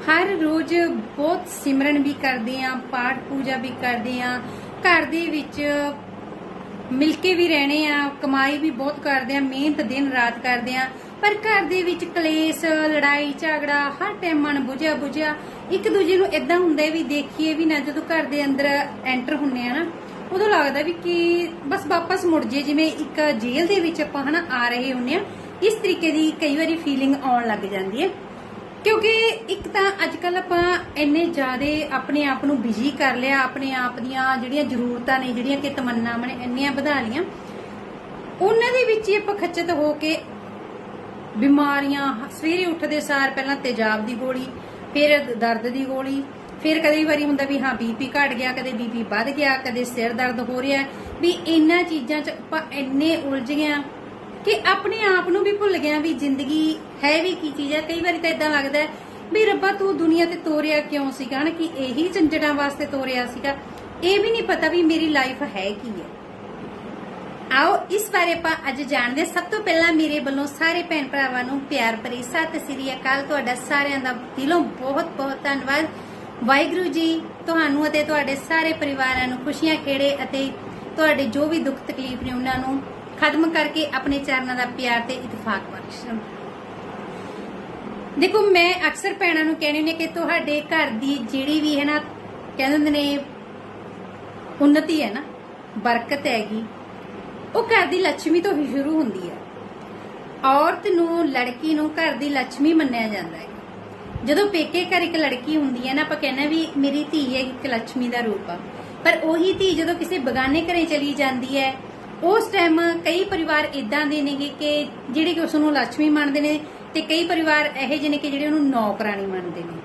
ਹਰ ਰੋਜ਼ ਬਹੁਤ ਸਿਮਰਨ ਵੀ ਕਰਦੇ ਆ, ਪਾਠ ਪੂਜਾ ਵੀ ਕਰਦੇ ਆ। ਘਰ ਦੇ ਵਿੱਚ ਮਿਲ ਕੇ ਵੀ ਰਹਿਣੇ ਆ, ਕਮਾਈ ਵੀ ਬਹੁਤ ਕਰਦੇ ਆ, ਮਿਹਨਤ ਦਿਨ ਰਾਤ ਕਰਦੇ ਆ। ਪਰ ਘਰ ਦੇ ਵਿੱਚ ਕਲੇਸ਼, ਲੜਾਈ, ਝਗੜਾ, ਹਰ ਟਾਈਮ ਮਨ ਬੁਝਿਆ ਬੁਝਿਆ, ਇੱਕ ਦੂਜੇ ਨੂੰ ਇਦਾਂ ਹੁੰਦਾ ਵੀ ਦੇਖੀਏ ਵੀ ਨਾ, ਜਦੋਂ ਘਰ ਦੇ ਅੰਦਰ ਐਂਟਰ ਹੁੰਨੇ ਆ ਨਾ, ਉਦੋਂ ਲੱਗਦਾ ਵੀ ਕਿ ਬਸ ਵਾਪਸ ਮੁੜ ਜੇ ਜਿਵੇਂ ਇੱਕ ਜੇਲ੍ਹ ਦੇ ਵਿੱਚ ਆਪਾਂ ਹਨਾ ਆ ਰਹੇ ਹੁੰਨੇ ਆ, ਇਸ ਤਰੀਕੇ ਦੀ ਕਈ ਵਾਰੀ ਫੀਲਿੰਗ ਆਉਣ ਲੱਗ ਜਾਂਦੀ ਹੈ। ਕਿਉਂਕਿ ਇੱਕ ਤਾਂ ਅੱਜ ਕੱਲ ਆਪਾਂ ਇੰਨੇ ਜ਼ਿਆਦੇ ਆਪਣੇ ਆਪ ਨੂੰ ਬਿਜ਼ੀ ਕਰ ਲਿਆ, ਆਪਣੇ ਆਪ ਦੀਆਂ ਜਿਹੜੀਆਂ ਜ਼ਰੂਰਤਾਂ ਨੇ, ਜਿਹੜੀਆਂ ਕਿ ਤਮੰਨਾਵਾਂ ਨੇ, ਇੰਨੀਆਂ ਵਧਾ ਲੀਆਂ ਉਹਨਾਂ ਦੇ ਵਿੱਚ ਹੀ ਆਪਾਂ ਖੱਚਤ ਹੋ ਕੇ ਬਿਮਾਰੀਆਂ, ਸਵੇਰੇ ਉੱਠਦੇ ਸਾਰ ਪਹਿਲਾਂ ਤੇਜ਼ਾਬ ਦੀ ਗੋਲੀ, ਫਿਰ ਦਰਦ ਦੀ ਗੋਲੀ, ਫਿਰ ਕਦੇ ਵਾਰੀ ਹੁੰਦਾ ਵੀ ਹਾਂ ਬੀਪੀ ਘਟ ਗਿਆ, ਕਦੇ ਬੀਪੀ ਵੱਧ ਗਿਆ, ਕਦੇ ਸਿਰ ਦਰਦ ਹੋ ਰਿਹਾ। ਵੀ ਇਹਨਾਂ ਚੀਜ਼ਾਂ 'ਚ ਆਪਾਂ ਇੰਨੇ ਉਲਝ ਗਏ ਆ। ਕਿ ਆਪਣੇ ਆਪ ਨੂੰ ਵੀ ਭੁੱਲ ਗਿਆ ਵੀ ਜ਼ਿੰਦਗੀ ਹੈ ਵੀ ਕੀ ਚੀਜ਼ ਹੈ। ਕਈ ਵਾਰੀ ਤਾਂ ਇਦਾਂ ਲੱਗਦਾ ਵੀ ਰੱਬਾ ਤੂੰ ਦੁਨੀਆ ਤੇ ਤੋਰਿਆ ਕਿਉਂ ਸੀਗਾ? ਨਾ ਕਿ ਇਹੀ ਝੰਜਟਾਂ ਵਾਸਤੇ ਤੋਰਿਆ ਸੀਗਾ। ਇਹ ਵੀ ਨਹੀਂ ਪਤਾ ਵੀ ਮੇਰੀ ਲਾਈਫ ਹੈ ਕੀ ਹੈ। ਆਓ, ਇਸ ਬਾਰੇ ਆਪਾਂ ਅੱਜ ਜਾਣਦੇ ਸਭ ਤੋਂ ਪਹਿਲਾਂ ਮੇਰੇ ਵੱਲੋਂ ਸਾਰੇ ਭੈਣ ਭਰਾਵਾਂ ਨੂੰ ਪਿਆਰ ਭਰੀ ਸਤਿ ਸ੍ਰੀ ਅਕਾਲ। ਤੁਹਾਡਾ ਸਾਰਿਆਂ ਦਾ ਦਿਲੋਂ ਬਹੁਤ ਬਹੁਤ ਧੰਨਵਾਦ। ਵਾਹਿਗੁਰੂ ਜੀ, ਤੁਹਾਨੂੰ ਅਤੇ ਤੁਹਾਡੇ ਸਾਰੇ ਪਰਿਵਾਰਾਂ ਨੂੰ ਖੁਸ਼ੀਆਂ, ਖੇੜੇ ਅਤੇ ਤੁਹਾਡੇ ਜੋ ਵੀ ਦੁੱਖ ਤਕਲੀਫ ਨੇ ਉਹਨਾਂ ਨੂੰ ਖਤਮ ਕਰਕੇ ਆਪਣੇ ਚਰਨਾਂ ਦਾ ਪਿਆਰ ਤੇ ਇਤਫਾਕ ਬਖਸ਼ਣ ਦੇਖੋ, ਮੈਂ ਅਕਸਰ ਭੈਣਾਂ ਨੂੰ ਕਹਿੰਦੀ ਨੇ ਕਿ ਤੁਹਾਡੇ ਘਰ ਦੀ ਜਿਹੜੀ ਵੀ ਹੈ ਨਾ, ਕਹਿੰਦੇ ਨੇ, ਉਨਤੀ ਹੈ ਨਾ, ਬਰਕਤ ਹੈਗੀ, ਉਹ ਘਰ ਦੀ ਲక్ష్ਮੀ ਤੋਂ ਹੀ ਸ਼ੁਰੂ ਹੁੰਦੀ ਹੈ। ਔਰਤ ਨੂੰ, ਲੜਕੀ ਨੂੰ ਘਰ ਦੀ ਲక్ష్ਮੀ ਮੰਨਿਆ ਜਾਂਦਾ ਹੈ। ਜਦੋਂ ਪੇਕੇ ਘਰ ਇੱਕ ਲੜਕੀ ਹੁੰਦੀ ਹੈ ਨਾ, ਆਪਾਂ ਕਹਿੰਦੇ ਵੀ ਮੇਰੀ ਧੀ ਹੈ ਇੱਕ ਲక్ష్ਮੀ ਦਾ ਰੂਪ ਆ। ਪਰ ਉਹੀ ਧੀ ਜਦੋਂ ਕਿਸੇ ਬਗਾਨੇ ਘਰੇ ਚਲੀ ਜਾਂਦੀ ਹੈ ਉਸ ਟਾਈਮ ਕਈ ਪਰਿਵਾਰ ਇਦਾਂ ਦੇ ਨੇਗੇ ਕਿ ਜਿਹੜੇ ਕਿ ਉਸ ਨੂੰ ਲక్ష్ਮੀ ਮੰਨਦੇ ਨੇ ਤੇ ਕਈ ਪਰਿਵਾਰ ਇਹੋ ਜਿਹੇ ਨੇ ਕਿ ਜਿਹੜੇ ਉਹਨੂੰ ਨੌਕਰਾਨੀ ਮੰਨਦੇ ਨੇ।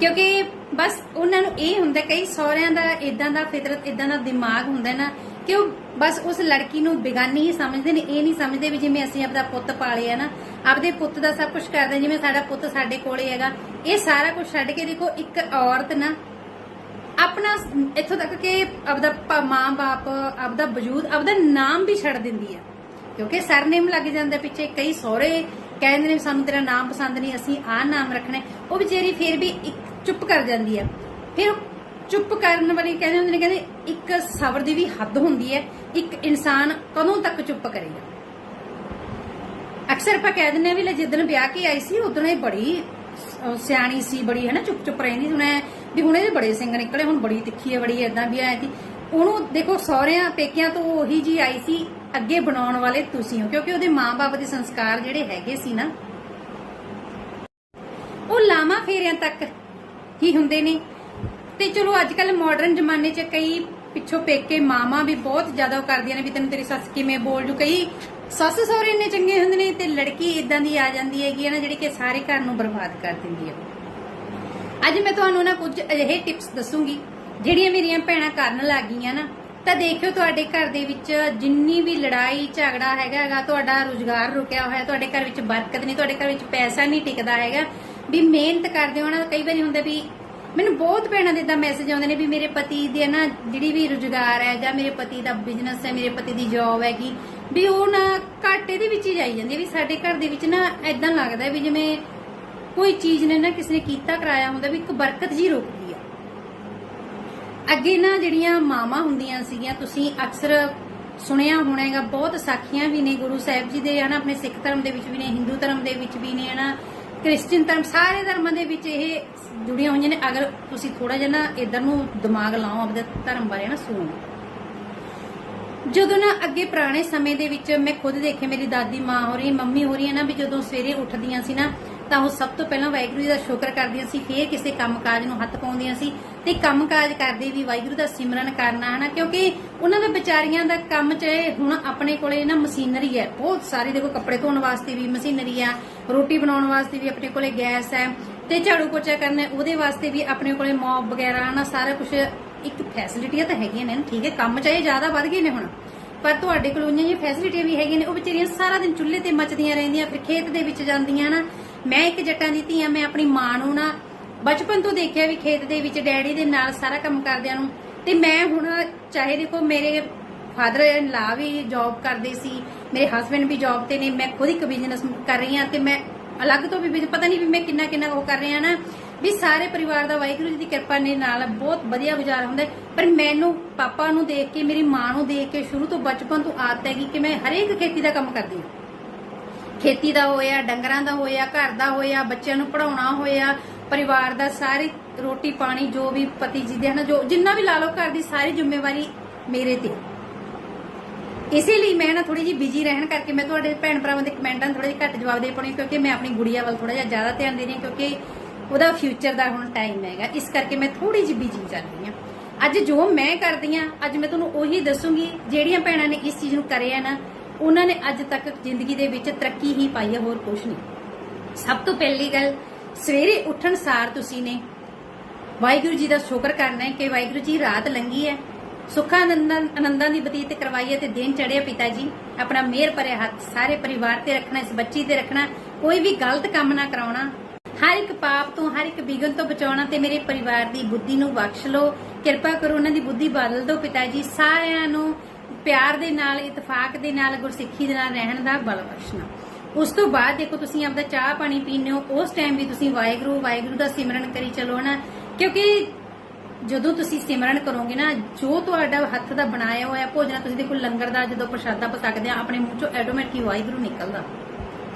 ਕਿਉਂਕਿ ਬਸ ਉਹਨਾਂ ਨੂੰ ਇਹ ਹੁੰਦਾ ਕਈ ਸਹੁਰਿਆਂ ਦਾ ਇਦਾਂ ਦਾ ਫਿਤਰਤ ਇਦਾਂ ਦਾ ਦਿਮਾਗ ਹੁੰਦਾ ਨਾ ਕਿ ਉਹ ਬਸ ਉਸ ਲੜਕੀ ਨੂੰ ਬੇਗਾਨੀ ਹੀ ਸਮਝਦੇ ਨੇ, ਇਹ ਨਹੀਂ ਸਮਝਦੇ ਵੀ ਜਿਵੇਂ ਅਸੀਂ ਆਪਦਾ ਪੁੱਤ ਪਾਲੇ ਆ ਨਾ, ਆਪਦੇ ਪੁੱਤ ਦਾ ਸਭ ਕੁਝ ਕਰਦੇ ਜਿਵੇਂ ਸਾਡਾ ਪੁੱਤ ਸਾਡੇ ਕੋਲੇ ਹੈਗਾ, ਇਹ ਸਾਰਾ ਕੁਝ ਛੱਡ ਕੇ ਦੇਖੋ ਇੱਕ ਔਰਤ ਨਾ ਆਪਣਾ ਇੱਥੋਂ ਤੱਕ ਕਿ ਆਪਦਾ ਮਾਂ-ਬਾਪ ਆਪਦਾ ਵਜੂਦ, ਆਪਦਾ ਨਾਮ ਵੀ ਛੱਡ ਦਿੰਦੀ ਹੈ ਕਿਉਂਕਿ ਸਰਨੇਮ ਲੱਗ ਜਾਂਦਾ ਪਿੱਛੇ ਕਈ ਸਹੁਰੇ ਕਹਿੰਦੇ ਨੇ ਸਾਨੂੰ ਤੇਰਾ ਨਾਮ ਪਸੰਦ ਨਹੀਂ, ਅਸੀਂ ਆਹ ਨਾਮ ਰੱਖਣਾ ਉਹ ਵਿਚਾਰੀ ਫਿਰ ਵੀ ਇੱਕ ਚੁੱਪ ਕਰ ਜਾਂਦੀ ਹੈ ਫਿਰ ਚੁੱਪ ਕਰਨ ਵਾਲੀ ਕਹਿੰਦੇ ਹੁੰਦੇ ਨੇ, ਕਹਿੰਦੇ ਇੱਕ ਸਬਰ ਦੀ ਵੀ ਹੱਦ ਹੁੰਦੀ ਹੈ, ਇੱਕ ਇਨਸਾਨ ਕਦੋਂ ਤੱਕ ਚੁੱਪ ਕਰੇਗਾ। ਅਕਸਰ ਆਪਾਂ ਕਹਿ ਦਿੰਦੇ ਆ ਵੀ ਲੈ ਜਿੱਦਣ ਵਿਆਹ ਕੇ ਆਈ ਸੀ, ਉਦੋਂ ਇਹ ਬੜੀ ਸਿਆਣੀ ਸੀ, ਬੜੀ ਹੈ ਨਾ ਚੁੱਪ ਚੁੱਪ ਰਹਿੰਦੀ ਹੁਣ ਵੀ ਹੁਣ ਇਹਦੇ ਬੜੇ ਸਿੰਘ ਨਿਕਲੇ, ਹੁਣ ਬੜੀ ਤਿੱਖੀ ਹੈ, ਬੜੀ ਏਦਾਂ ਵੀ ਆਈ ਸੀ ਉਹਨੂੰ ਦੇਖੋ, ਸਹੁਰਿਆਂ, ਪੇਕਿਆਂ ਤੋਂ ਉਹੀ ਜੀ ਆਈ ਸੀ, ਅੱਗੇ ਬਣਾਉਣ ਵਾਲੇ ਤੁਸੀਂ ਹੋ, ਕਿਉਂਕਿ ਉਹਦੇ ਮਾਪੇ ਦੇ ਸੰਸਕਾਰ ਜਿਹੜੇ ਹੈਗੇ ਸੀ ਨਾ, ਉਹ ਲਾਮਾ ਫੇਰਿਆਂ ਤੱਕ ਹੀ ਹੁੰਦੇ ਨੇ। ਤੇ ਚਲੋ ਅੱਜ ਕੱਲ ਮਾਡਰਨ ਜ਼ਮਾਨੇ 'ਚ ਕਈ ਪਿੱਛੋਂ ਪੇਕੇ ਮਾਮਾ ਵੀ ਬਹੁਤ ਜ਼ਿਆਦਾ ਕਰਦੀਆਂ ਨੇ ਵੀ ਤੈਨੂੰ ਤੇਰੀ ਸੱਸ ਕਿਵੇਂ ਬੋਲ ਜੂ। ਕਈ ਸੱਸ ਸਹੁਰੇ ਇੰਨੇ ਚੰਗੇ ਹੁੰਦੇ ਨੇ ਤੇ ਲੜਕੀ ਇਦਾਂ ਦੀ ਆ ਜਾਂਦੀ ਹੈਗੀ ਹੈ ਨਾ ਜਿਹੜੀ ਕਿ ਸਾਰੇ ਘਰ ਨੂੰ ਬਰਬਾਦ ਕਰ ਦਿੰਦੀ ਹੈ। ਅੱਜ ਮੈਂ ਤੁਹਾਨੂੰ ਨਾ ਕੁਝ ਅਜਿਹੇ ਟਿਪਸ ਦੱਸੂਗੀ, ਜਿਹੜੀਆਂ ਮੇਰੀਆਂ ਭੈਣਾਂ ਕਰਨ ਲੱਗੀਆਂ ਨਾ, ਤਾਂ ਦੇਖਿਓ ਤੁਹਾਡੇ ਘਰ ਦੇ ਵਿੱਚ ਜਿੰਨੀ ਵੀ ਲੜਾਈ ਝਗੜਾ ਹੈਗਾ ਹੈਗਾ, ਤੁਹਾਡਾ ਰੁਜ਼ਗਾਰ ਰੁਕਿਆ ਹੋਇਆ, ਤੁਹਾਡੇ ਘਰ ਵਿੱਚ ਬਰਕਤ ਨਹੀਂ, ਤੁਹਾਡੇ ਘਰ ਵਿੱਚ ਪੈਸਾ ਨਹੀਂ ਟਿਕਦਾ ਹੈਗਾ, ਵੀ ਮਿਹਨਤ ਕਰਦੇ ਹੋ ਨਾ, ਕਈ ਵਾਰੀ ਹੁੰਦਾ ਵੀ ਮੈਨੂੰ ਬਹੁਤ ਭੈਣਾਂ ਦੇ ਇਦਾਂ ਮੈਸੇਜ ਆਉਂਦੇ ਨੇ ਵੀ ਮੇਰੇ ਪਤੀ ਦੇ ਨਾ ਜਿਹੜੀ ਵੀ ਰੁਜ਼ਗਾਰ ਹੈ ਜਾਂ ਮੇਰੇ ਪਤੀ ਦਾ ਬਿਜ਼ਨਸ ਹੈ, ਮੇਰੇ ਪਤੀ ਦੀ ਜੌਬ ਹੈਗੀ, ਵੀ ਉਹ ਨਾ ਘਾਟੇ ਦੇ ਵਿੱਚ ਹੀ ਜਾਈ ਜਾਂਦੀ ਵੀ ਸਾਡੇ ਘਰ ਦੇ ਵਿੱਚ ਨਾ ਐਦਾਂ ਲੱਗਦਾ ਵੀ ਜਿਵੇਂ ਕੋਈ ਚੀਜ਼ ਨੇ ਨਾ ਕਿਸੇ ਨੇ ਕੀਤਾ, ਕਰਾਇਆ ਹੁੰਦਾ, ਵੀ ਇੱਕ ਬਰਕਤ ਜੀ ਰੁਕਦੀ ਆ ਅੱਗੇ ਨਾ ਜਿਹੜੀਆਂ ਮਾਵਾਂ ਹੁੰਦੀਆਂ ਸੀਗੀਆਂ, ਤੁਸੀਂ ਅਕਸਰ ਸੁਣਿਆ ਹੋਣਾ ਹੈਗਾ, ਬਹੁਤ ਸਾਖੀਆਂ ਵੀ ਨੇ ਗੁਰੂ ਸਾਹਿਬ ਜੀ ਦੇ, ਹਨਾ, ਆਪਣੇ ਸਿੱਖ ਧਰਮ ਦੇ ਵਿੱਚ ਵੀ ਨੇ, ਹਿੰਦੂ ਧਰਮ ਦੇ ਵਿੱਚ ਵੀ ਨੇ, ਹਨਾ। ਕ੍ਰਿਸਚੀਅਨ ਧਰਮ ਸਾਰੇ ਧਰਮਾਂ ਦੇ ਵਿੱਚ ਇਹ ਜੁੜੀਆਂ ਹੋਈਆਂ ਨੇ। ਅਗਰ ਤੁਸੀਂ ਥੋੜਾ ਜਿਹਾ ਨਾ ਇਧਰ ਨੂੰ ਦਿਮਾਗ ਲਾਓ, ਆਪਦੇ ਧਰਮ ਬਾਰੇ ਨਾ ਸੁਣੋ। ਜਦੋਂ ਨਾ ਅੱਗੇ ਪੁਰਾਣੇ ਸਮੇਂ ਦੇ ਵਿੱਚ ਮੈਂ ਖੁਦ ਦੇਖੇ ਮੇਰੀ ਦਾਦੀ ਮਾਂ ਹੋ ਰਹੀ, ਮੰਮੀ ਹੋ ਰਹੀ ਹੈ ਨਾ, ਵੀ ਜਦੋਂ ਸਵੇਰੇ ਉੱਠਦੀਆਂ ਸੀ ਨਾ ਤਾਂ ਉਹ ਸਭ ਤੋਂ ਪਹਿਲਾਂ ਵਾਹਿਗੁਰੂ ਜੀ ਦਾ ਸ਼ੁਕਰ ਕਰਦੀਆਂ ਸੀ ਫੇਰ ਕਿਸੇ ਕੰਮਕਾਜ ਨੂੰ ਹੱਥ ਪਾਉਂਦੀਆਂ ਸੀ ਤੇ ਕੰਮਕਾਜ ਕਰਦੇ ਵੀ ਵਾਹਿਗੁਰੂ ਦਾ ਸਿਮਰਨ ਕਰਨਾ, ਹਨਾ? ਕਿਉਂਕਿ ਉਹਨਾਂ ਦੇ ਵਿਚਾਰੀਆਂ ਦਾ ਕੰਮ ਚਾਹੇ ਹੁਣ ਆਪਣੇ ਕੋਲੇ ਨਾ ਮਸ਼ੀਨਰੀ ਹੈ, ਬਹੁਤ ਸਾਰੀ ਦੇਖੋ ਕੱਪੜੇ ਧੋਣ ਵਾਸਤੇ ਵੀ ਮਸ਼ੀਨਰੀ ਆ, ਰੋਟੀ ਬਣਾਉਣ ਵਾਸਤੇ ਵੀ ਆਪਣੇ ਕੋਲੇ ਗੈਸ ਹੈ ਤੇ ਝਾੜੂ ਪੋਚਾ ਕਰਨਾ ਉਹਦੇ ਵਾਸਤੇ ਵੀ ਆਪਣੇ ਕੋਲੇ ਮੌਬ ਵਗੈਰਾ, ਹਨਾ? ਸਾਰਾ ਕੁਝ ਇੱਕ ਫੈਸਿਲਿਟੀਆਂ ਤਾਂ ਹੈਗੀਆਂ ਨੇ, ਠੀਕ ਹੈ? ਕੰਮ ਚਾਹੇ ਜ਼ਿਆਦਾ ਵੱਧ ਗਏ ਨੇ ਹੁਣ, ਪਰ ਤੁਹਾਡੇ ਕੋਲ ਉਹਨਾਂ ਜਿਹੀਆਂ ਫੈਸਿਲਿਟੀਆਂ ਵੀ ਹੈਗੀਆਂ ਨੇ, ਉਹ ਵਿਚਾਰੀਆਂ ਸਾਰਾ ਦਿਨ ਚੁੱਲ੍ਹੇ ਤੇ ਮੱਚਦੀਆਂ ਰਹਿੰਦੀਆਂ, ਫਿਰ ਖੇਤ ਦੇ ਵਿੱਚ ਜਾਂਦੀਆਂ ਨਾ ਮੈਂ ਇੱਕ ਜੱਟਾਂ ਦੀ ਧੀ ਆ, ਮੈਂ ਆਪਣੀ ਮਾਂ ਨੂੰ ਨਾ ਬਚਪਨ ਤੋਂ ਦੇਖਿਆ ਵੀ ਖੇਤ ਦੇ ਵਿੱਚ ਡੈਡੀ ਦੇ ਨਾਲ ਸਾਰਾ ਕੰਮ ਕਰਦਿਆਂ ਨੂੰ। ਤੇ ਮੈਂ ਹੁਣ ਚਾਹੇ ਦੇਖੋ ਮੇਰੇ ਫਾਦਰ ਇਨ ਲਾ ਵੀ ਜੌਬ ਕਰਦੇ ਸੀ, ਮੇਰੇ ਹਸਬੰਡ ਵੀ ਜੌਬ ਤੇ ਨੇ, ਮੈਂ ਖੁਦ ਇੱਕ ਬਿਜ਼ਨਸ ਕਰ ਰਹੀ ਹਾਂ ਤੇ ਮੈਂ ਅਲੱਗ ਤੋਂ ਵੀ ਵੀ ਪਤਾ ਨਹੀਂ ਵੀ ਮੈਂ ਕਿੰਨਾ ਕਿੰਨਾ ਉਹ ਕਰ ਰਿਹਾ ਨਾ। ਵੀ ਸਾਰੇ ਪਰਿਵਾਰ ਦਾ ਵਾਹਿਗੁਰੂ ਜੀ ਦੀ ਕਿਰਪਾ ਨੇ ਨਾਲ ਬਹੁਤ ਵਧੀਆ ਗੁਜ਼ਾਰਾ ਹੁੰਦਾ ਪਰ ਮੈਨੂੰ ਪਾਪਾ ਨੂੰ ਦੇਖ ਕੇ, ਮੇਰੀ ਮਾਂ ਨੂੰ ਦੇਖ ਕੇ ਸ਼ੁਰੂ ਤੋਂ ਬਚਪਨ ਤੋਂ ਆਦਤ ਹੈਗੀ ਕਿ ਮੈਂ ਹਰੇਕ ਖੇਤੀ ਦਾ ਕੰਮ ਕਰਦੀ ਹਾਂ। ਖੇਤੀ ਦਾ ਹੋਇਆ, ਡੰਗਰਾਂ ਦਾ ਹੋਇਆ, ਘਰ ਦਾ ਹੋਇਆ, ਬੱਚਿਆਂ ਨੂੰ ਪੜਾਉਣਾ ਹੋਇਆ, ਪਰਿਵਾਰ ਦਾ ਸਾਰੀ ਰੋਟੀ ਪਾਣੀ ਜੋ ਵੀ ਪਤੀ ਜੀ ਦੇ ਹਨ, ਜੋ ਜਿੰਨਾ ਵੀ ਲਾ ਲਓ ਘਰ ਦੀ ਸਾਰੀ ਜ਼ਿੰਮੇਵਾਰੀ ਮੇਰੇ ਤੇ ਇਸੇ ਲਈ ਮੈਂ ਨਾ ਥੋੜੀ ਜਿਹੀ ਬਿਜ਼ੀ ਰਹਿਣ ਕਰਕੇ ਮੈਂ ਤੁਹਾਡੇ ਭੈਣ ਭਰਾਵਾਂ ਦੇ ਕਮੈਂਟਾਂ ਨੂੰ ਥੋੜਾ ਜਿਹਾ ਘੱਟ ਜਵਾਬ ਦੇ ਪਾਉਣੀ ਕਿਉਂਕਿ ਮੈਂ ਆਪਣੀ ਗੁੜੀਆ ਵੱਲ ਥੋੜਾ ਜਿਹਾ ਜ਼ਿਆਦਾ ਧਿਆਨ ਦੇ ਰਹੀ ਹਾਂ, ਕਿਉਂਕਿ ਉਹਦਾ ਫਿਊਚਰ ਦਾ ਹੁਣ ਟਾਈਮ ਹੈਗਾ। ਇਸ ਕਰਕੇ ਮੈਂ ਥੋੜੀ ਜਿਹੀ ਬਿਜ਼ੀ ਚੱਲ ਰਹੀ ਹਾਂ। ਅੱਜ ਜੋ ਮੈਂ ਕਰਦੀ ਹਾਂ, ਅੱਜ ਮੈਂ ਤੁਹਾਨੂੰ ਉਹੀ ਦੱਸੂਗੀ, ਜਿਹੜੀਆਂ ਭੈਣਾਂ ਨੇ ਇਸ ਚੀਜ਼ ਨੂੰ ਕਰਿਆ ਨਾ ਉਹਨਾਂ ਨੇ ਅੱਜ ਤੱਕ ਜ਼ਿੰਦਗੀ ਦੇ ਵਿੱਚ ਤਰੱਕੀ ਹੀ ਪਾਈ ਹੈ, ਹੋਰ ਕੁਝ ਨਹੀਂ। ਸਭ ਤੋਂ ਪਹਿਲੀ ਗੱਲ, ਸਵੇਰੇ ਉੱਠਣ ਸਾਰ ਤੁਸੀਂ ਨੇ ਵਾਹਿਗੁਰੂ ਜੀ ਦਾ ਸ਼ੁਕਰ ਕਰਨਾ ਹੈ ਕਿ ਵਾਹਿਗੁਰੂ ਜੀ ਰਾਤ ਲੰਗੀ ਹੈ। ਸੁੱਖਾਂ ਆਨੰਦਾਂ ਦੀ ਬਤੀਤ ਕਰਵਾਈ ਹੈ ਤੇ ਦਿਨ ਚੜਿਆ ਪਿਤਾ ਜੀ। ਆਪਣਾ ਮਿਹਰ ਭਰਿਆ ਹੱਥ ਸਾਰੇ ਪਰਿਵਾਰ ਤੇ ਰੱਖਣਾ, ਇਸ ਬੱਚੀ ਤੇ ਰੱਖਣਾ, ਕੋਈ ਵੀ ਗਲਤ ਕੰਮ ਨਾ ਕਰਾਉਣਾ। ਹਰ ਇੱਕ ਪਾਪ ਤੋਂ, ਹਰ ਇੱਕ ਵਿਗਨ ਤੋਂ ਬਚਾਉਣਾ ਤੇ ਮੇਰੇ ਪਰਿਵਾਰ ਦੀ ਬੁੱਧੀ ਨੂੰ ਬਖਸ਼ ਲਓ। ਕਿਰਪਾ ਕਰੋ ਉਹਨਾਂ ਦੀ ਬੁੱਧੀ ਬਦਲ ਦਿਓ ਪਿਤਾ ਜੀ। ਸਾਰਿਆਂ ਨੂੰ ਪਿਆਰ ਦੇ ਨਾਲ, ਇਤਫਾਕ ਦੇ ਨਾਲ, ਗੁਰਸਿੱਖੀ ਦੇ ਨਾਲ ਰਹਿਣ ਦਾ ਬਲ ਬਖਸ਼ਣਾ। ਉਸ ਤੋਂ ਬਾਅਦ ਦੇਖੋ ਤੁਸੀਂ ਆਪਦਾ ਚਾਹ ਪਾਣੀ ਪੀਂਦੇ ਹੋ, ਉਸ ਟਾਈਮ ਵੀ ਤੁਸੀਂ ਵਾਹਿਗੁਰੂ ਵਾਹਿਗੁਰੂ ਦਾ ਸਿਮਰਨ ਕਰੀ ਚੱਲੋ ਨਾ ਕਿਉਂਕਿ ਜਦੋਂ ਤੁਸੀਂ ਸਿਮਰਨ ਕਰੋਗੇ ਨਾ, ਜੋ ਤੁਹਾਡਾ ਹੱਥ ਦਾ ਬਣਾਇਆ ਹੋਇਆ ਭੋਜਨ ਤੁਸੀਂ ਦੇਖੋ ਲੰਗਰ ਦਾ ਜਦੋਂ ਪ੍ਰਸ਼ਾਦਾ ਪਸਕਦੇ ਆ, ਆਪਣੇ ਮੂੰਹ ਚੋਂ ਆਟੋਮੈਟਿਕ ਵਾਹਿਗੁਰੂ ਨਿਕਲਦਾ।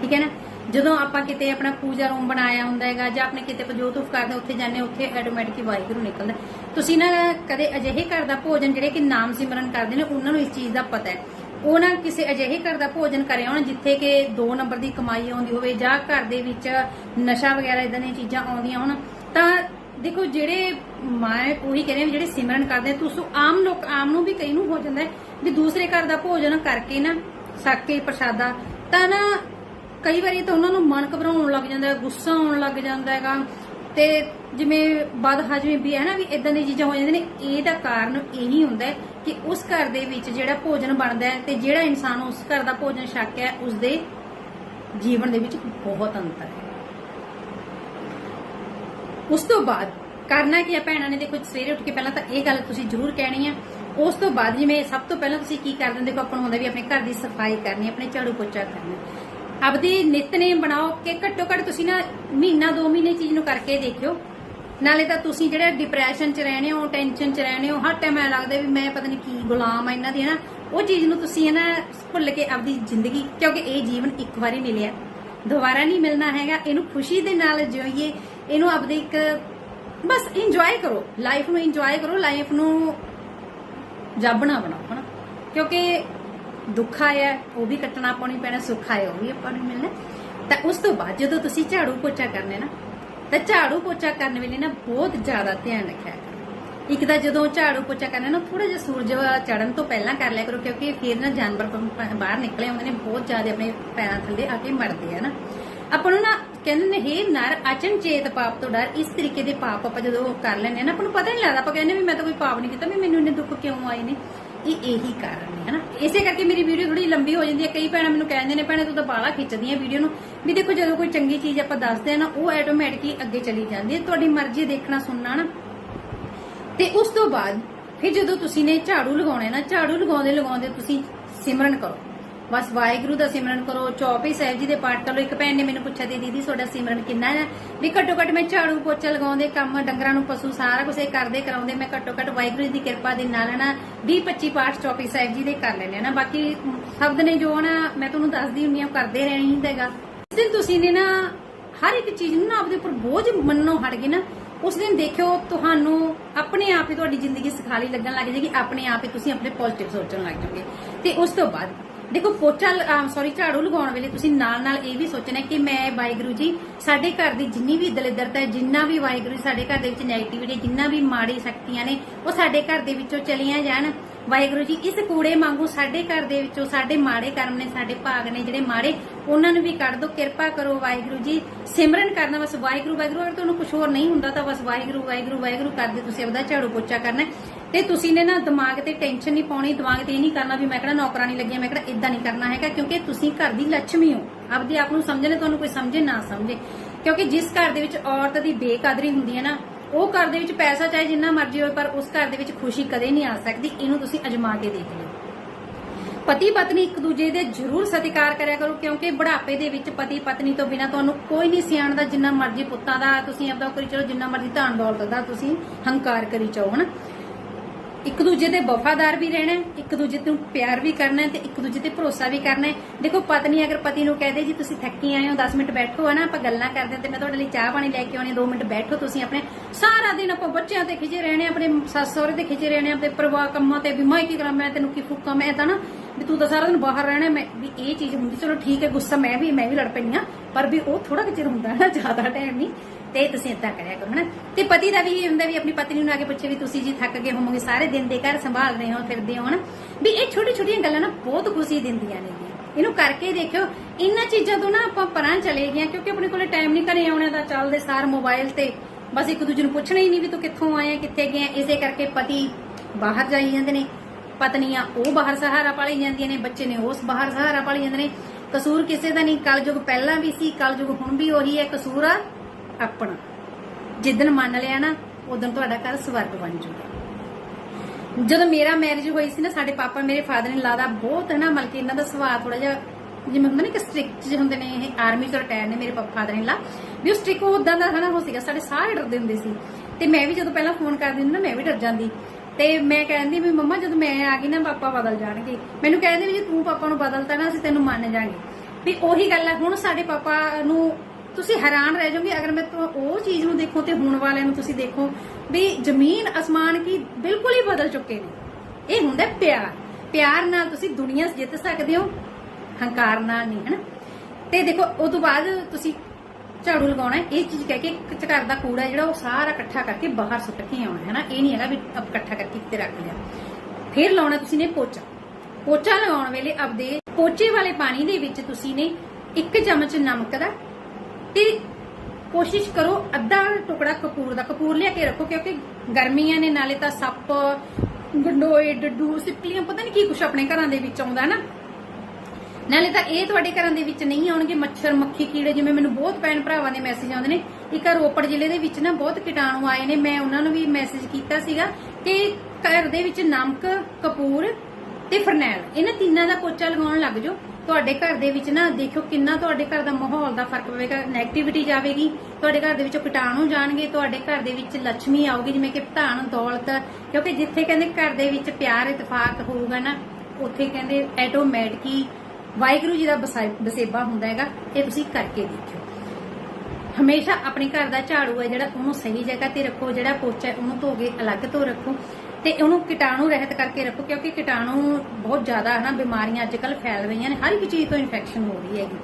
ਠੀਕ ਹੈ ਨਾ? ਜਦੋਂ ਆਪਾਂ ਕਿਤੇ ਆਪਣਾ ਪੂਜਾ ਰੂਮ ਬਣਾਇਆ ਹੁੰਦਾ ਹੈਗਾ ਜਾਂ ਆਪਣੇ ਕਿਤੇ ਪਜੋਤੂਫ ਕਰਦੇ ਉੱਥੇ ਜਾਂਦੇ ਉੱਥੇ ਆਟੋਮੈਟਿਕ ਵਾਹਿਗੁਰੂ ਨਿਕਲਦਾ ਤੁਸੀਂ ਨਾ ਕਦੇ ਅਜਿਹੇ ਘਰ ਦਾ ਭੋਜਨ ਜਿਹੜੇ ਕਿ ਨਾਮ ਸਿਮਰਨ ਕਰਦੇ ਨੇ, ਉਹਨਾਂ ਨੂੰ ਇਸ ਚੀਜ਼ ਦਾ ਪਤਾ ਹੈ। ਉਹ ਨਾ ਕਿਸੇ ਅਜਿਹੇ ਘਰ ਦਾ ਭੋਜਨ ਕਰਿਆ ਹੋਣ ਜਿੱਥੇ ਕਿ 2 ਨੰਬਰ ਦੀ ਕਮਾਈ ਆਉਂਦੀ ਹੋਵੇ ਜਾਂ ਘਰ ਦੇ ਵਿੱਚ ਨਸ਼ਾ ਵਗੈਰਾ ਇਦਾਂ ਦੀਆਂ ਚੀਜ਼ਾਂ ਆਉਂਦੀਆਂ ਹੋਣ, ਤਾਂ ਦੇਖੋ ਜਿਹੜੇ ਮੈਂ ਉਹੀ ਕਹਿ ਰਹੀ ਜਿਹੜੇ ਸਿਮਰਨ ਕਰਦੇ ਤੁਸੀਂ ਆਮ ਲੋਕ ਆਮ ਨੂੰ ਵੀ ਕਈ ਨੂੰ ਹੋ ਜਾਂਦਾ ਵੀ ਦੂਸਰੇ ਘਰ ਦਾ ਭੋਜਨ ਕਰਕੇ ਨਾ, ਸਾਕੇ ਪ੍ਰਸ਼ਾਦਾ, ਤਾਂ ਨਾ ਕਈ ਵਾਰੀ ਤਾਂ ਉਹਨਾਂ ਨੂੰ ਮਨ ਘਬਰਾਉਣ ਲੱਗ ਜਾਂਦਾ ਹੈ, ਗੁੱਸਾ ਆਉਣ ਲੱਗ ਜਾਂਦਾ ਹੈਗਾ। ਤੇ ਜਿਵੇਂ ਬਦ ਹਜਮੀ ਵੀ ਹੈ ਨਾ, ਵੀ ਇਦਾਂ ਦੀਆਂ ਚੀਜ਼ਾਂ ਹੋ ਜਾਂਦੀਆਂ ਨੇ ਇਹਦਾ ਕਾਰਨ ਇਹੀ ਹੁੰਦਾ ਹੈ ਕਿ ਉਸ ਘਰ ਦੇ ਵਿੱਚ ਜਿਹੜਾ ਭੋਜਨ ਬਣਦਾ ਹੈ ਤੇ ਜਿਹੜਾ ਇਨਸਾਨ ਉਸ ਘਰ ਦਾ ਭੋਜਨ ਛੱਕ ਹੈ ਉਸ ਦੇ ਜੀਵਨ ਦੇ ਵਿੱਚ ਬਹੁਤ ਅੰਤਰ ਹੈ। ਉਸ ਤੋਂ ਬਾਅਦ ਕਰਨਾ ਕੀ ਆ ਭੈਣਾਂ ਨੇ? ਦੇਖੋ ਸਵੇਰੇ ਉੱਠ ਕੇ ਪਹਿਲਾਂ ਤਾਂ ਇਹ ਗੱਲ ਤੁਸੀਂ ਜ਼ਰੂਰ ਕਹਿਣੀ ਹੈ। ਉਸ ਤੋਂ ਬਾਅਦ ਜਿਵੇਂ ਸਭ ਤੋਂ ਪਹਿਲਾਂ ਤੁਸੀਂ ਕੀ ਕਰਦੇ ਹੋ? ਦੇਖੋ, ਆਪਾਂ ਨੂੰ ਹੁੰਦਾ ਵੀ ਆਪਣੇ ਘਰ ਦੀ ਸਫ਼ਾਈ ਕਰਨੀ ਆਪਣੇ ਝਾੜੂ ਪੋਚਾ ਕਰਨਾ ਆਪਦੀ ਨਿਤਨੇਮ ਬਣਾਓ ਕਿ ਘੱਟੋ ਘੱਟ ਤੁਸੀਂ ਨਾ ਮਹੀਨਾ, ਦੋ ਮਹੀਨੇ ਚੀਜ਼ ਨੂੰ ਕਰਕੇ ਦੇਖਿਓ। ਨਾਲੇ ਤਾਂ ਤੁਸੀਂ ਜਿਹੜਾ ਡਿਪਰੈਸ਼ਨ 'ਚ ਰਹਿਣੇ ਹੋ ਟੈਨਸ਼ਨ 'ਚ ਰਹਿਣੇ ਹੋ, ਹਰ ਟਾਈਮ ਐ ਲੱਗਦਾ ਵੀ ਮੈਂ ਪਤਾ ਨਹੀਂ ਕੀ ਗੁਲਾਮ ਆ ਇਹਨਾਂ ਦੀ ਨਾ ਉਹ ਚੀਜ਼ ਨੂੰ ਤੁਸੀਂ ਹੈ ਨਾ ਭੁੱਲ ਕੇ ਆਪਦੀ ਜ਼ਿੰਦਗੀ, ਕਿਉਂਕਿ ਇਹ ਜੀਵਨ ਇੱਕ ਵਾਰੀ ਮਿਲਿਆ। ਦੁਬਾਰਾ ਨਹੀਂ ਮਿਲਣਾ ਹੈਗਾ, ਇਹਨੂੰ ਖੁਸ਼ੀ ਦੇ ਨਾਲ ਜਿਉਈਏ, ਇਹਨੂੰ ਆਪਦੇ ਇੱਕ ਬਸ ਇੰਜੋਏ ਕਰੋ। ਲਾਈਫ ਨੂੰ ਇੰਜੋਏ ਕਰੋ ਲਾਈਫ ਨੂੰ ਜੱਬ ਨਾ ਬਣਾਓ, ਹਨਾ। ਕਿਉਂਕਿ ਦੁੱਖ ਆਇਆ ਉਹ ਵੀ ਕੱਟਣਾ ਪਾਉਣੀ ਪੈਣਾ, ਸੁੱਖ ਆਇਆ ਉਹ ਵੀ ਆਪਾਂ ਨੂੰ ਮਿਲਣਾ। ਤਾਂ ਉਸ ਤੋਂ ਬਾਅਦ ਜਦੋਂ ਤੁਸੀਂ ਝਾੜੂ ਪੋਚਾ ਕਰਨੇ ਨਾ, ਤਾਂ ਝਾੜੂ ਪੋਚਾ ਕਰਨ ਵੇਲੇ ਨਾ ਬਹੁਤ ਜ਼ਿਆਦਾ ਧਿਆਨ ਰੱਖਿਆ ਕਰੋ। ਇੱਕ ਤਾਂ ਜਦੋਂ ਝਾੜੂ ਪੋਚਾ ਕਰਨਾ ਨਾ ਥੋੜਾ ਜਿਹਾ ਸੂਰਜ ਚੜਨ ਤੋਂ ਪਹਿਲਾਂ ਕਰ ਲਿਆ ਕਰੋ, ਕਿਉਂਕਿ ਫਿਰ ਨਾ ਜਾਨਵਰ ਬਾਹਰ ਨਿਕਲੇ ਆਉਂਦੇ ਨੇ, ਬਹੁਤ ਜ਼ਿਆਦਾ ਆਪਣੇ ਪੈਰਾਂ ਥੱਲੇ ਆ ਕੇ ਮਰਦੇ ਆ ਨਾ। ਆਪਾਂ ਨੂੰ ਨਾ ਕਹਿੰਦੇ ਨੇ, ਹੇ ਨਰ ਅਚਨਚੇਤ ਪਾਪ ਤੋਂ ਡਰ, ਇਸ ਤਰੀਕੇ ਦੇ ਪਾਪ ਆਪਾਂ ਜਦੋਂ ਕਰ ਲੈਂਦੇ ਆ ਨਾ, ਆਪਾਂ ਨੂੰ ਪਤਾ ਨਹੀਂ ਲੱਗਦਾ, ਆਪਾਂ ਕਹਿੰਦੇ ਵੀ ਮੈਂ ਤਾਂ ਕੋਈ ਪਾਪ ਨਹੀਂ ਕੀਤਾ, ਵੀ ਮੈਨੂੰ ਇੰਨੇ ਦੁੱਖ ਕਿਉਂ ਆਏ ਨੇ। ਇਹ ਇਹੀ ਕਾਰਨ ਹੈ ਹਨਾ ਇਸੇ ਕਰਕੇ ਮੇਰੀ ਵੀਡੀਓ ਥੋੜੀ ਲੰਬੀ ਹੋ ਜਾਂਦੀ ਹੈ। ਕਈ ਭੈਣਾਂ ਮੈਨੂੰ ਕਹਿੰਦੇ ਨੇ, ਭੈਣੇ ਤੂੰ ਤਾਂ ਬਾਲਾ ਖਿੱਚਦੀਆਂ ਵੀਡੀਓ ਨੂੰ। ਵੀ ਦੇਖੋ, ਜਦੋਂ ਕੋਈ ਚੰਗੀ ਚੀਜ਼ ਆਪਾਂ ਦੱਸਦੇ ਆ ਨਾ, ਉਹ ਆਟੋਮੈਟਿਕਲੀ ਅੱਗੇ ਚਲੀ ਜਾਂਦੀ ਹੈ। ਤੁਹਾਡੀ ਮਰਜ਼ੀ ਦੇਖਣਾ, ਸੁਣਨਾ ਨਾ। ਤੇ ਉਸ ਤੋਂ ਬਾਅਦ, ਫਿਰ ਜਦੋਂ ਤੁਸੀਂ ਨੇ ਝਾੜੂ ਲਗਾਉਣਾ ਨਾ, ਝਾੜੂ ਲਗਾਉਂਦੇ ਲਗਾਉਂਦੇ ਤੁਸੀਂ ਸਿਮਰਨ ਕਰੋ। ਬਸ ਵਾਹਿਗੁਰੂ ਦਾ ਸਿਮਰਨ ਕਰੋ। ਚੌਪਈ ਸਾਹਿਬ ਜੀ ਦੇ ਪਾਠ ਕਰੋ ਇੱਕ ਭੈਣ ਨੇ ਮੈਨੂੰ ਪੁੱਛਿਆ ਦੀ ਦੀਦੀ, ਤੁਹਾਡਾ ਸਿਮਰਨ ਕਿੰਨਾ ਹੈ? ਵੀ ਘੱਟੋ ਘੱਟ ਮੈਂ ਝਾੜੂ ਪੋਚਾ ਲਗਾਉਂਦੇ, ਕੰਮ, ਡੰਗਰਾਂ ਨੂੰ ਪਸ਼ੂ ਸਾਰਾ ਕੁਝ ਇਹ ਕਰਦੇ ਕਰਾਉਂਦੇ, ਮੈਂ ਘੱਟੋ ਘੱਟ ਵਾਹਿਗੁਰੂ ਦੀ ਕਿਰਪਾ ਦੇ ਨਾਲ ਨਾ 20 25 ਪਾਠ ਚੌਪਈ ਸਾਹਿਬ ਜੀ ਦੇ ਕਰ ਲੈਣੇ ਨਾ। ਬਾਕੀ ਸ਼ਬਦ ਨੇ ਜੋ ਨਾ ਮੈਂ ਤੁਹਾਨੂੰ ਦੱਸਦੀ ਹੁੰਨੀ ਆ ਕਰਦੇ ਰਹਿਣਾ ਹੈਗਾ। ਇਸ ਦਿਨ ਤੁਸੀਂ ਨੇ ਨਾ ਹਰ ਇੱਕ ਚੀਜ਼ ਨੂੰ ਨਾ ਆਪਦੇ ਉੱਪਰ ਬੋਝ ਮੰਨਣੋਂ ਹਟ ਗਏ ਨਾ, ਉਸ ਦਿਨ ਦੇਖਿਓ ਤੁਹਾਨੂੰ ਆਪਣੇ ਆਪ ਹੀ ਤੁਹਾਡੀ ਜ਼ਿੰਦਗੀ ਸੁਖਾਲੀ ਲੱਗਣ ਲੱਗ ਜਾਏਗੀ, ਆਪਣੇ ਆਪ ਹੀ ਤੁਸੀਂ ਆਪਣੇ ਪੋਜ਼ਿਟਿਵ ਸੋਚਣ ਲੱਗ ਜਾਓਗੇ। ਤੇ ਉਸ ਤੋਂ ਬਾਅਦ ਦੇਖੋ, ਪੋਚਾ ਸੌਰੀ ਝਾੜੂ ਲਗਾਉਣ ਵੇਲੇ ਤੁਸੀਂ ਨਾਲ ਨਾਲ ਇਹ ਵੀ ਸੋਚਣਾ ਕਿ ਮੈਂ ਵਾਹਿਗੁਰੂ ਜੀ, ਸਾਡੇ ਘਰ ਦੀ ਜਿੰਨੀ ਵੀ ਦਲਿੱਦਰਤਾ ਹੈ, ਜਿੰਨਾ ਵੀ ਵਾਹਿਗੁਰੂ ਜੀ ਸਾਡੇ ਘਰ ਦੇ ਵਿੱਚ ਨੈਗੇਟਿਵਿਟੀ ਜਿੰਨਾ ਵੀ ਮਾੜੀ ਸ਼ਕਤੀਆਂ ਨੇ, ਉਹ ਸਾਡੇ ਘਰ ਦੇ ਵਿੱਚੋਂ ਚਲੀਆਂ ਜਾਣ। ਵਾਹਿਗੁਰੂ ਜੀ, ਇਸ ਕੂੜੇ ਵਾਂਗੂ ਸਾਡੇ ਘਰ ਦੇ ਵਿੱਚੋਂ ਸਾਡੇ ਮਾੜੇ ਕਰਮ ਨੇ, ਸਾਡੇ ਭਾਗ ਨੇ ਜਿਹੜੇ ਮਾੜੇ, ਉਹਨਾਂ ਨੂੰ ਵੀ ਕੱਢ ਦਿਓ ਕਿਰਪਾ ਕਰੋ ਵਾਹਿਗੁਰੂ ਜੀ। ਸਿਮਰਨ ਕਰਨਾ ਬਸ ਵਾਹਿਗੁਰੂ ਵਾਹਿਗੁਰੂ, ਅਗਰ ਤੁਹਾਨੂੰ ਕੁਝ ਹੋਰ ਨਹੀਂ ਹੁੰਦਾ ਤਾਂ ਬਸ ਵਾਹਿਗੁਰੂ ਵਾਹਿਗੁਰੂ ਵਾਹਿਗੁਰੂ ਕਰਦੇ ਤੁਸੀਂ ਆਪਦਾ ਝਾੜੂ ਪੋਚਾ ਕਰਨਾ। ਤੇ ਤੁਸੀਂ ਨੇ ਨਾ ਦਿਮਾਗ ਤੇ ਟੈਨਸ਼ਨ ਨਹੀਂ ਪਾਉਣੀ ਦਿਮਾਗ ਤੇ ਇਹ ਨਹੀਂ ਕਰਨਾ ਵੀ ਮੈਂ ਕਿਹੜਾ ਨੌਕਰਾਨੀ ਲੱਗੀ ਹਾਂ, ਮੈਂ ਕਿਹੜਾ ਇਦਾਂ ਨਹੀਂ ਕਰਨਾ ਹੈਗਾ ਕਿਉਂਕਿ ਤੁਸੀਂ ਘਰ ਦੀ ਲక్ష్ਮੀ ਹੋ। ਆਪਦੇ ਆਪ ਨੂੰ ਸਮਝਣੇ ਤੁਹਾਨੂੰ ਕੋਈ ਸਮਝੇ ਨਾ ਸਮਝੇ। ਕਿਉਂਕਿ ਜਿਸ ਘਰ ਦੇ ਵਿੱਚ ਔਰਤ ਦੀ ਬੇਕਦਰੀ ਹੁੰਦੀ ਹੈ ਨਾ ਉਹ ਘਰ ਦੇ ਵਿੱਚ ਪੈਸਾ ਚਾਹੇ ਜਿੰਨਾ ਮਰਜ਼ੀ ਹੋਵੇ ਪਰ ਉਸ ਘਰ ਦੇ ਵਿੱਚ ਖੁਸ਼ੀ ਕਦੇ ਨਹੀਂ ਆ ਸਕਦੀ ਇਹਨੂੰ ਤੁਸੀਂ ਅਜਮਾ ਕੇ ਦੇਖ ਲਓ। ਪਤੀ ਪਤਨੀ ਇੱਕ ਦੂਜੇ ਦੇ ਜ਼ਰੂਰ ਸਤਿਕਾਰ ਕਰਿਆ ਕਰੋ ਕਿਉਂਕਿ ਬੁਢਾਪੇ ਦੇ ਵਿੱਚ ਪਤੀ ਪਤਨੀ ਤੋਂ ਬਿਨਾ ਤੁਹਾਨੂੰ ਕੋਈ ਨਹੀਂ ਸਿਆਣਦਾ ਜਿੰਨਾ ਮਰਜ਼ੀ ਪੁੱਤਾਂ ਦਾ ਤੁਸੀਂ ਆਪਦਾ ਕਰੀ ਚਲੋ ਜਿੰਨਾ ਮਰਜ਼ੀ ਧਨ ਦੌਲਤ ਦਾ ਤੁਸੀਂ ਹੰਕਾਰ ਕਰੀ ਚਾਹੋ ਹਨਾ? ਇੱਕ ਦੂਜੇ ਦੇ ਵਫਾਦਾਰ ਵੀ ਰਹਿਣਾ ਹੈ, ਇੱਕ ਦੂਜੇ ਤੋਂ ਪਿਆਰ ਵੀ ਕਰਨਾ ਹੈ ਤੇ ਇੱਕ ਦੂਜੇ ਤੇ ਭਰੋਸਾ ਵੀ ਕਰਨਾ ਦੇਖੋ ਪਤਨੀ ਅਗਰ ਪਤੀ ਨੂੰ ਕਹਦੇ ਜੀ ਤੁਸੀਂ ਥੱਕੀ ਆਏ ਹੋ 10 ਮਿੰਟ ਬੈਠੋ ਹਨਾ ਆਪਾਂ ਗੱਲਾਂ ਕਰਦੇ ਤੇ ਮੈਂ ਤੁਹਾਡੇ ਲਈ ਚਾਹ ਪਾਣੀ ਲੈ ਕੇ ਆਉਣੀ 2 ਮਿੰਟ ਬੈਠੋ ਤੁਸੀਂ ਆਪਣੇ। ਸਾਰਾ ਦਿਨ ਆਪਾਂ ਬੱਚਿਆਂ ਤੇ ਖਿਜੇ ਰਹਿਣੇ ਆਪਣੇ ਸੱਸ ਸਹੁਰੇ ਤੇ ਖਿਜੇ ਰਹਿਣੇ ਆਪਣੇ ਪਰਿਵਾਰ ਕੰਮਾਂ ਤੇ ਵੀ ਮੈਂ ਕੀ ਕਰਾਂ ਮੈਂ ਤੈਨੂੰ ਕੀ ਫੂਕਾਂ ਮੈਂ ਤਾਂ ਨਾ ਵੀ ਤੂੰ ਤਾਂ ਸਾਰਾ ਦਿਨ ਬਾਹਰ ਰਹਿਣਾ ਮੈਂ ਵੀ ਇਹ ਚੀਜ਼ ਹੁੰਦੀ ਚਲੋ ਠੀਕ ਹੈ ਗੁੱਸਾ ਮੈਂ ਵੀ ਮੈਂ ਵੀ ਲੜ ਪੈਂਦੀ ਹਾਂ। ਪਰ ਵੀ ਉਹ ਥੋੜਾ ਕੁ ਚਿਰ ਹੁੰਦਾ ਹੈ ਨਾ ਜ਼ਿਆਦਾ ਟਾਈਮ ਨਹੀਂ। ਤੇ ਤੁਸੀਂ ਇਦਾਂ ਕਰਿਆ ਕਰੋ, ਹਨਾ? ਤੇ ਪਤੀ ਦਾ ਵੀ ਇਹ ਹੁੰਦਾ ਵੀ ਆਪਣੀ ਪਤਨੀ ਨੂੰ ਆ ਕੇ ਪੁੱਛੇ ਵੀ ਤੁਸੀਂ ਜੀ ਥੱਕ ਗਏ ਹੋਵੋਗੇ, ਸਾਰੇ ਦਿਨ ਦੇ ਘਰ ਸੰਭਾਲ ਰਹੇ ਹੋ, ਫਿਰਦੇ ਹੋ, ਹਨਾ? ਵੀ ਇਹ ਛੋਟੀ ਛੋਟੀਆਂ ਗੱਲਾਂ ਨਾ ਬਹੁਤ ਖੁਸ਼ੀ ਦਿੰਦੀਆਂ ਨੇ ਇਹਨੂੰ ਕਰਕੇ ਦੇਖਿਓ, ਇਹਨਾਂ ਚੀਜ਼ਾਂ ਤੋਂ ਨਾ ਆਪਾਂ ਪਰਾਂ ਚਲੇ ਗਏ ਕਿਉਂਕਿ ਆਪਣੇ ਕੋਲੇ ਟਾਈਮ ਨਹੀਂ ਘਰੇ ਆਉਣੇ ਦਾ, ਚੱਲਦੇ ਸਾਰ ਮੋਬਾਈਲ ਤੇ। ਬਸ ਇੱਕ ਦੂਜੇ ਨੂੰ ਪੁੱਛਣਾ ਹੀ ਨਹੀਂ ਵੀ ਤੂੰ ਕਿੱਥੋਂ ਆਇਆ, ਕਿੱਥੇ ਗਿਆ, ਇਸੇ ਕਰਕੇ ਪਤੀ ਬਾਹਰ ਜਾਈ ਜਾਂਦੇ ਨੇ। ਪਤਨੀਆਂ ਉਹ ਬਾਹਰ ਸਹਾਰਾ ਪਾਲੀ ਜਾਂਦੀਆਂ ਨੇ, ਬੱਚੇ ਨੇ ਉਸ ਬਾਹਰ ਸਹਾਰਾ ਪਾਲੀ ਜਾਂਦੇ ਨੇ। ਕਸੂਰ ਕਿਸੇ ਦਾ ਨਹੀਂ, ਕਲਯੁਗ ਪਹਿਲਾਂ ਵੀ ਸੀ, ਕਲਯੁਗ ਹੁਣ ਵੀ ਉਹੀ ਹੈ, ਕਸੂਰ ਆ ਆਪਣਾ। ਜਿੱਦਣ ਮੰਨ ਲਿਆ ਨਾ, ਉਦੋਂ ਤੁਹਾਡਾ ਘਰ ਸਵਰਗ ਬਣ ਜਾਊਗਾ ਜਦੋਂ ਮੇਰਾ ਮੈਰਿਜ ਹੋਈ ਸੀ ਨਾ, ਸਾਡੇ ਪਾਪਾ ਮੇਰੇ ਫਾਦਰ ਨੇ ਲਾਦਾ ਬਹੁਤ ਹੈ ਨਾ, ਮਤਲਬ ਇਹਨਾਂ ਦਾ ਸੁਭਾਅ ਥੋੜਾ ਜਿਹਾ ਜਿਵੇਂ ਹੁੰਦਾ ਨਾ ਕਿ ਸਟ੍ਰਿਕਟ ਜਿਹੇ ਹੁੰਦੇ ਨੇ, ਇਹ ਆਰਮੀ ਤੋਂ ਰਿਟਾਇਰ ਨੇ ਮੇਰੇ ਫਾਦਰ ਨੇ ਲਾ ਵੀ ਉਹ ਸਟ੍ਰਿਕ ਉਦਾਂ ਦਾ ਹਨਾ ਹੋ ਸੀਗਾ, ਸਾਡੇ ਸਾਰੇ ਡਰਦੇ ਹੁੰਦੇ ਸੀ। ਤੇ ਮੈਂ ਵੀ ਜਦੋਂ ਪਹਿਲਾਂ ਫੋਨ ਕਰਦੀ ਹੁੰਦੀ ਨਾ, ਮੈਂ ਵੀ ਡਰ ਜਾਂਦੀ। ਤੇ ਮੈਂ ਕਹਿੰਦੀ ਵੀ ਮੰਮਾ, ਜਦੋਂ ਮੈਂ ਆ ਗਈ ਨਾ, ਪਾਪਾ ਬਦਲ ਜਾਣਗੇ। ਮੈਨੂੰ ਕਹਿੰਦੇ ਵੀ ਜੇ ਤੂੰ ਪਾਪਾ ਨੂੰ ਬਦਲਤਾ ਨਾ, ਅਸੀਂ ਤੈਨੂੰ ਮੰਨ ਜਾਾਂਗੇ। ਵੀ ਉਹੀ ਗੱਲ ਹੈ, ਹੁਣ ਸਾਡੇ ਪਾਪਾ ਨੂੰ ਤੁਸੀਂ ਹੈਰਾਨ ਰਹਿ ਜਾਓਗੇ, ਅਗਰ ਮੈਂ ਉਹ ਚੀਜ਼ ਨੂੰ ਦੇਖੋ ਤੇ ਹੁਣ ਵਾਲਿਆਂ ਨੂੰ ਤੁਸੀਂ ਦੇਖੋ ਵੀ ਜ਼ਮੀਨ ਅਸਮਾਨ ਕੀ ਬਿਲਕੁਲ ਹੀ ਬਦਲ ਚੁੱਕੇ ਨੇ। ਇਹ ਹੁੰਦਾ ਪਿਆਰ। ਪਿਆਰ ਨਾਲ ਤੁਸੀਂ ਦੁਨੀਆ ਜਿੱਤ ਸਕਦੇ ਹੋ, ਹੰਕਾਰ ਨਾਲ ਨਹੀਂ, ਹਨਾ? ਤੇ ਦੇਖੋ ਉਸ ਤੋਂ ਬਾਅਦ ਤੁਸੀਂ ਝਾੜੂ ਲਗਾਉਣਾ ਇਹ ਚੀਜ਼ ਕਹਿ ਕੇ ਘਰ ਦਾ ਕੂੜਾ ਜਿਹੜਾ ਉਹ ਸਾਰਾ ਇਕੱਠਾ ਕਰਕੇ ਬਾਹਰ ਸੁੱਟ ਕੇ ਆਉਣਾ ਹੈ ਨਾ ਇਹ ਨਹੀਂ ਹੈਗਾ ਵੀ ਅਬ ਇਕੱਠਾ ਕਰਕੇ ਕਿਤੇ ਰੱਖ ਲਿਆ। ਫਿਰ ਲਾਉਣਾ ਤੁਸੀਂ ਨੇ ਪੋਚਾ। ਪੋਚਾ ਲਗਾਉਣ ਵੇਲੇ ਆਪਦੇ ਪੋਚੇ ਵਾਲੇ ਪਾਣੀ ਦੇ ਵਿੱਚ ਤੁਸੀਂ ਨੇ ਇੱਕ ਚਮਚ ਨਮਕ ਦਾ ਤੇ ਕੋਸ਼ਿਸ਼ ਕਰੋ ਅੱਧਾ ਟੁਕੜਾ ਕਪੂਰ ਦਾ, ਕਪੂਰ ਲਿਆ ਕੇ ਰੱਖੋ, ਕਿਉਂਕਿ ਗਰਮੀਆਂ ਨੇ ਨਾਲੇ ਤਾਂ ਸੱਪ, ਗੰਡੋਏ, ਡੱਡੂ, ਸਿੱਪਲੀਆਂ, ਪਤਾ ਨਹੀਂ ਕੀ ਕੁਛ ਆਪਣੇ ਘਰਾਂ ਦੇ ਵਿੱਚ ਆਉਂਦਾ ਨਾ। ਨਾਲੇ ਤਾਂ ਇਹ ਤੁਹਾਡੇ ਘਰਾਂ ਦੇ ਵਿੱਚ ਨਹੀਂ ਆਉਣਗੇ, ਮੱਛਰ, ਮੱਖੀ, ਕੀੜੇ, ਜਿਵੇਂ ਮੈਨੂੰ ਬਹੁਤ ਭੈਣ ਭਰਾਵਾਂ ਦੇ ਮੈਸੇਜ ਆਉਂਦੇ ਨੇ। ਇੱਕ ਰੋਪੜ ਜ਼ਿਲ੍ਹੇ ਦੇ ਵਿੱਚ ਨਾ ਬਹੁਤ ਕੀਟਾਣੂ ਆਏ ਨੇ, ਮੈਂ ਉਹਨਾਂ ਨੂੰ ਵੀ ਮੈਸੇਜ ਕੀਤਾ ਸੀਗਾ ਕਿ ਘਰ ਦੇ ਵਿੱਚ ਨਮਕ, ਕਪੂਰ ਤੇ ਫਰਨੈਲ, ਇਹਨਾਂ ਤਿੰਨਾਂ ਦਾ ਕੋਚਾ ਲਗਾਉਣ ਲੱਗ ਜਾਓ। ਤੁਹਾਡੇ ਘਰ ਦੇ ਵਿੱਚ ਨਾ ਦੇਖੋ ਕਿੰਨਾ ਤੁਹਾਡੇ ਘਰ ਦਾ ਮਾਹੌਲ ਦਾ ਫ਼ਰਕ ਪਵੇਗਾ 네ਗੇਟਿਵਿਟੀ ਜਾਵੇਗੀ, ਤੁਹਾਡੇ ਘਰ ਦੇ ਵਿੱਚੋਂ ਕੀਟਾਣੂ ਜਾਣਗੇ, ਤੁਹਾਡੇ ਘਰ ਦੇ ਵਿੱਚ ਲక్ష్ਮੀ ਆਊਗੀ, ਜਿਵੇਂ ਕਿ ਧਨ, ਦੌਲਤ, ਕਿਉਂਕਿ ਜਿੱਥੇ ਕਹਿੰਦੇ ਘਰ ਦੇ ਵਿੱਚ ਪਿਆਰ ਇਤਫਾਕ ਹੋਊਗਾ ਨਾ, ਉੱਥੇ ਕਹਿੰਦੇ ਆਟੋਮੈਟਿਕ ਹੀ ਵਾਹਿਗੁਰੂ ਜੀ ਦਾ ਬਸੇਬਾ ਹੁੰਦਾ ਹੈਗਾ, ਇਹ ਤੁਸੀਂ ਕਰਕੇ ਦੇਖਿਓ। ਹਮੇਸ਼ਾ ਆਪਣੇ ਘਰ ਦਾ ਝਾੜੂ ਹੈ ਜਿਹੜਾ ਉਹਨੂੰ ਸਹੀ ਜਗ੍ਹਾ ਤੇ ਰੱਖੋ, ਜਿਹੜਾ ਪੋਚਾ ਉਹਨੂੰ ਧੋ ਕੇ ਅਲੱਗ ਤੋਂ ਰੱਖੋ। ਤੇ ਉਹਨੂੰ ਕੀਟਾਣੂ ਰਹਿਤ ਕਰਕੇ ਰੱਖੋ, ਕਿਉਂਕਿ ਕੀਟਾਣੂ ਬਹੁਤ ਜ਼ਿਆਦਾ ਹਨਾ, ਬਿਮਾਰੀਆਂ ਅੱਜ ਕੱਲ ਫੈਲ ਰਹੀਆਂ ਨੇ, ਹਰ ਇੱਕ ਚੀਜ਼ ਤੋਂ ਇਨਫੈਕਸ਼ਨ ਹੋ ਰਹੀ ਹੈਗੀ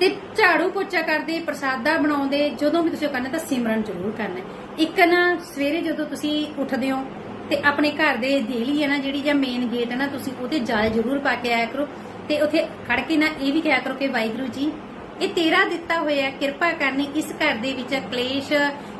ਤੇ ਝਾੜੂ ਪੋਚਾ ਕਰਦੇ, ਪ੍ਰਸਾਦਾ ਬਣਾਉਂਦੇ, ਜਦੋਂ ਵੀ ਤੁਸੀਂ ਕਰਨਾ ਤਾਂ ਸਿਮਰਨ ਜ਼ਰੂਰ ਕਰਨਾ ਹੈ। ਇੱਕ ਨਾ ਸਵੇਰੇ ਜਦੋਂ ਤੁਸੀਂ ਉੱਠਦੇ ਹੋ ਤੇ ਆਪਣੇ ਘਰ ਦੇ ਦੇਲੀ ਹੈ ਨਾ, ਜਿਹੜੀ ਜਾਂ ਮੇਨ ਗੇਟ ਹੈ ਨਾ, ਤੁਸੀਂ ਉਹਤੇ ਜਾਲ ਜ਼ਰੂਰ ਪਾ ਕੇ ਆਇਆ ਕਰੋ ਤੇ ਉੱਥੇ ਖੜ ਕੇ ਨਾ ਇਹ ਵੀ ਕਿਹਾ ਕਰੋ ਕਿ ਵਾਹਿਗੁਰੂ ਜੀ ਇਹ ਤੇਰਾ ਦਿੱਤਾ ਹੋਇਆ ਕਿਰਪਾ ਕਰਨੀ ਇਸ ਘਰ ਦੇ ਵਿੱਚ ਕਲੇਸ਼,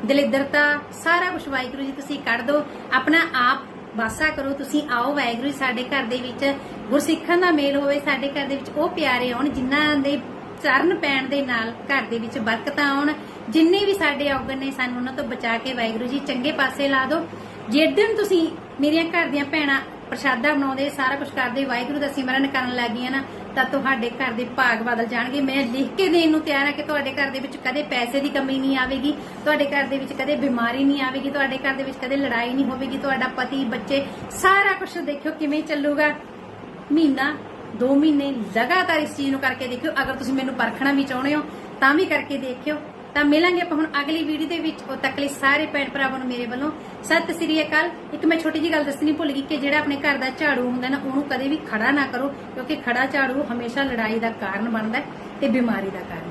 ਦਲਿੱਦਰਤਾ, ਸਾਰਾ ਕੁਝ ਵਾਹਿਗੁਰੂ ਜੀ ਤੁਸੀਂ ਕੱਢ ਦਿਓ। ਆਪਣਾ ਆਪ ਵਾਸਾ ਕਰੋ। ਤੁਸੀਂ ਆਓ ਵਾਹਿਗੁਰੂ ਜੀ, ਸਾਡੇ ਘਰ ਦੇ ਵਿੱਚ ਗੁਰਸਿੱਖਾਂ ਦਾ ਮੇਲ ਹੋਵੇ, ਸਾਡੇ ਘਰ ਦੇ ਵਿੱਚ ਉਹ ਪਿਆਰੇ ਆਉਣ, ਜਿਨ੍ਹਾਂ ਦੇ ਚਰਨ ਪੈਣ ਦੇ ਨਾਲ ਘਰ ਦੇ ਵਿੱਚ ਬਰਕਤਾਂ ਆਉਣ। ਜਿੰਨੇ ਵੀ ਸਾਡੇ ਔਗਣ ਨੇ ਸਾਨੂੰ ਉਹਨਾਂ ਤੋਂ ਬਚਾ ਕੇ ਵਾਹਿਗੁਰੂ ਜੀ, ਚੰਗੇ ਪਾਸੇ ਲਾ ਦਿਓ। ਜਿੱਦਣ ਤੁਸੀਂ ਮੇਰੀਆਂ ਘਰ ਦੀਆਂ ਭੈਣਾਂ ਪ੍ਰਸ਼ਾਦਾ ਬਣਾਉਂਦੇ, ਸਾਰਾ ਕੁਝ ਕਰਦੇ, ਵਾਹਿਗੁਰੂ ਦਾ ਸਿਮਰਨ ਕਰਨ ਲੱਗੀਆਂ ਨਾ ਤਾਂ ਤੁਹਾਡੇ ਘਰ ਦੇ ਭਾਗ ਬਦਲ ਜਾਣਗੇ। ਮੈਂ ਲਿਖ ਕੇ ਦੇਣ ਨੂੰ ਤਿਆਰ ਹਾਂ ਕਿ ਤੁਹਾਡੇ ਘਰ ਦੇ ਵਿੱਚ ਕਦੇ ਪੈਸੇ ਦੀ ਕਮੀ ਨਹੀਂ ਆਵੇਗੀ, ਤੁਹਾਡੇ ਘਰ ਦੇ ਵਿੱਚ ਕਦੇ ਬਿਮਾਰੀ ਨਹੀਂ ਆਵੇਗੀ, ਤੁਹਾਡੇ ਘਰ ਦੇ ਵਿੱਚ ਕਦੇ ਲੜਾਈ ਨਹੀਂ ਹੋਵੇਗੀ, ਤੁਹਾਡਾ ਪਤੀ, ਬੱਚੇ, ਸਾਰਾ ਕੁਝ ਦੇਖਿਓ ਕਿਵੇਂ ਚੱਲੂਗਾ। ਮਹੀਨਾ 2 ਮਹੀਨੇ ਲਗਾਤਾਰ ਇਸ ਚੀਜ਼ ਨੂੰ ਕਰਕੇ ਦੇਖਿਓ। ਅਗਰ ਤੁਸੀਂ ਮੈਨੂੰ ਪਰਖਣਾ ਵੀ ਚਾਹੁੰਦੇ ਹੋ, ਤਾਂ ਵੀ ਕਰਕੇ ਦੇਖਿਓ। ਤਾਂ ਮਿਲਾਂਗੇ ਆਪਾਂ ਹੁਣ ਅਗਲੀ ਵੀਡੀਓ ਦੇ ਵਿੱਚ। ਉਹ ਤੱਕ ਲਈ ਸਾਰੇ ਭੈਣ ਭਰਾਵਾਂ ਨੂੰ ਮੇਰੇ ਵੱਲੋਂ ਸਤਿ ਸ੍ਰੀ ਅਕਾਲ। ਇੱਕ ਮੈਂ ਛੋਟੀ ਜੀ ਗੱਲ ਦੱਸਣੀ ਭੁੱਲ ਗਈ ਕਿ ਜਿਹੜਾ ਆਪਣੇ ਘਰ ਦਾ ਝਾੜੂ ਹੁੰਦਾ ਨਾ, ਉਹਨੂੰ ਕਦੇ ਵੀ ਖੜਾ ਨਾ ਕਰੋ, ਕਿਉਂਕਿ ਖੜਾ ਝਾੜੂ ਹਮੇਸ਼ਾ ਲੜਾਈ ਦਾ ਕਾਰਨ ਬਣਦਾ ਹੈ ਤੇ ਬਿਮਾਰੀ ਦਾ ਕਾਰਨ।